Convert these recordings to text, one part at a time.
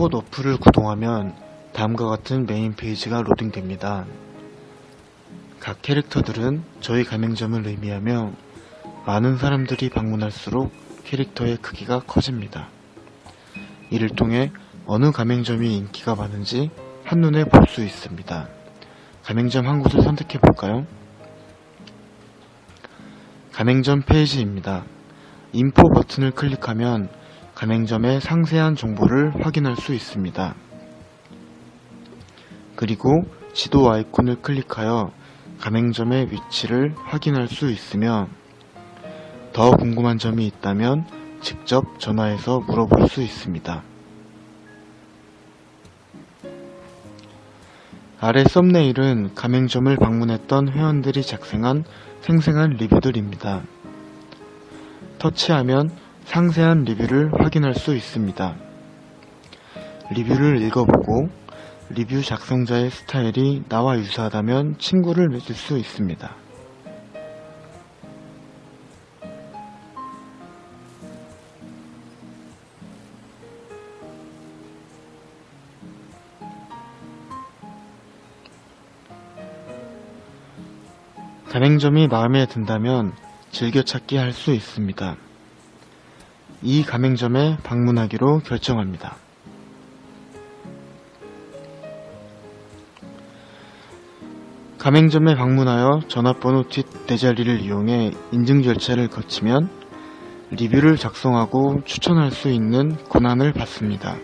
폿 어플을 구동하면 다음과 같은 메인 페이지가 로딩됩니다. 각 캐릭터들은 저희 가맹점을 의미하며 많은 사람들이 방문할수록 캐릭터의 크기가 커집니다. 이를 통해 어느 가맹점이 인기가 많은지 한눈에 볼 수 있습니다. 가맹점 한 곳을 선택해 볼까요? 가맹점 페이지입니다. 인포 버튼을 클릭하면 가맹점의 상세한 정보를 확인할 수 있습니다. 그리고 지도 아이콘을 클릭하여 가맹점의 위치를 확인할 수 있으며 더 궁금한 점이 있다면 직접 전화해서 물어볼 수 있습니다. 아래 썸네일은 가맹점을 방문했던 회원들이 작성한 생생한 리뷰들입니다. 터치하면 상세한 리뷰를 확인할 수 있습니다. 리뷰를 읽어보고 리뷰 작성자의 스타일이 나와 유사하다면 친구를 맺을 수 있습니다. 가맹점이 마음에 든다면 즐겨찾기 할 수 있습니다. 이 가맹점에 방문하기로 결정합니다. 가맹점에 방문하여 전화번호 뒷 네자리를 이용해 인증 절차를 거치면 리뷰를 작성하고 추천할 수 있는 권한을 받습니다.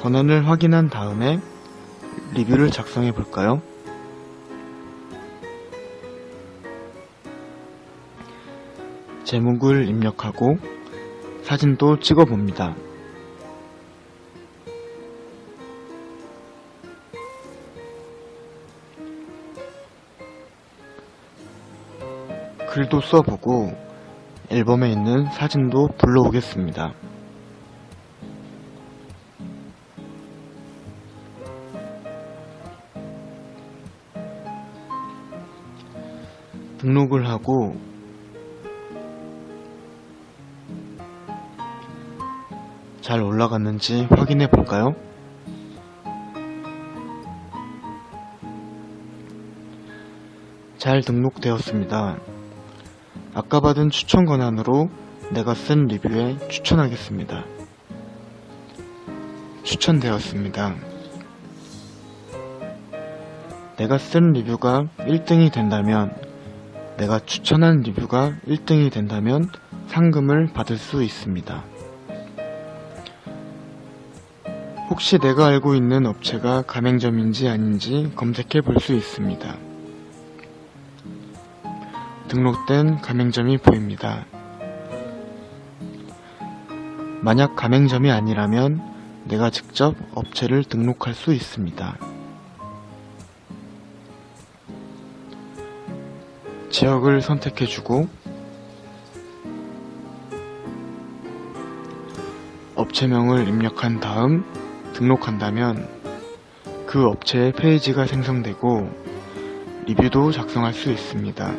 권한을 확인한 다음에 리뷰를 작성해 볼까요? 제목을 입력하고 사진도 찍어 봅니다. 글도 써보고 앨범에 있는 사진도 불러오겠습니다. 등록을 하고 잘 올라갔는지 확인해 볼까요? 잘 등록되었습니다. 아까 받은 추천 권한으로 내가 쓴 리뷰에 추천하겠습니다. 추천되었습니다. 내가 쓴 리뷰가 1등이 된다면 내가 추천한 리뷰가 1등이 된다면 상금을 받을 수 있습니다. 혹시 내가 알고 있는 업체가 가맹점인지 아닌지 검색해 볼 수 있습니다. 등록된 가맹점이 보입니다. 만약 가맹점이 아니라면 내가 직접 업체를 등록할 수 있습니다. 지역을 선택해주고 업체명을 입력한 다음 등록한다면 그 업체의 페이지가 생성되고 리뷰도 작성할 수 있습니다.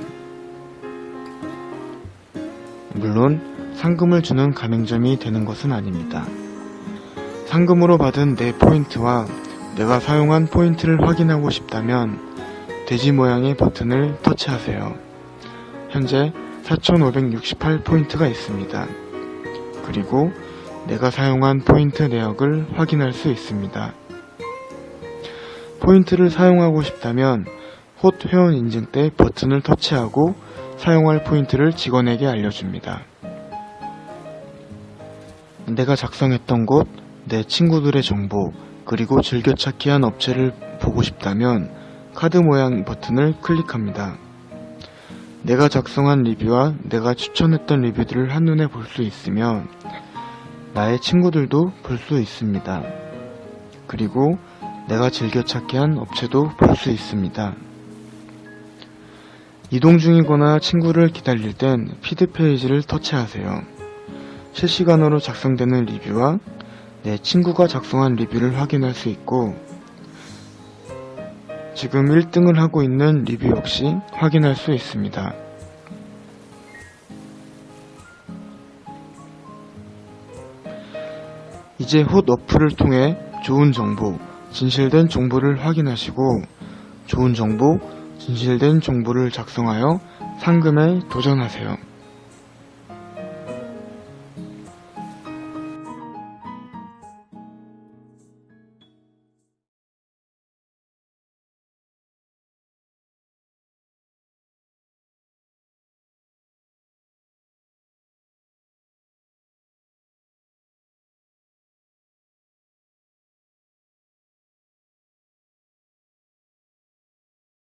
물론 상금을 주는 가맹점이 되는 것은 아닙니다. 상금으로 받은 내 포인트와 내가 사용한 포인트를 확인하고 싶다면 돼지 모양의 버튼을 터치하세요. 현재 4568 포인트가 있습니다. 그리고 내가 사용한 포인트 내역을 확인할 수 있습니다. 포인트를 사용하고 싶다면 폿 회원 인증 때 버튼을 터치하고 사용할 포인트를 직원에게 알려줍니다. 내가 작성했던 곳, 내 친구들의 정보, 그리고 즐겨찾기 한 업체를 보고 싶다면 카드 모양 버튼을 클릭합니다. 내가 작성한 리뷰와 내가 추천했던 리뷰들을 한눈에 볼 수 있으며 나의 친구들도 볼 수 있습니다. 그리고 내가 즐겨 찾기 한 업체도 볼 수 있습니다. 이동 중이거나 친구를 기다릴 땐 피드 페이지를 터치하세요. 실시간으로 작성되는 리뷰와 내 친구가 작성한 리뷰를 확인할 수 있고 지금 1등을 하고 있는 리뷰 역시 확인할 수 있습니다. 이제 홑 어플을 통해 좋은 정보, 진실된 정보를 확인하시고 좋은 정보, 진실된 정보를 작성하여 상금에 도전하세요.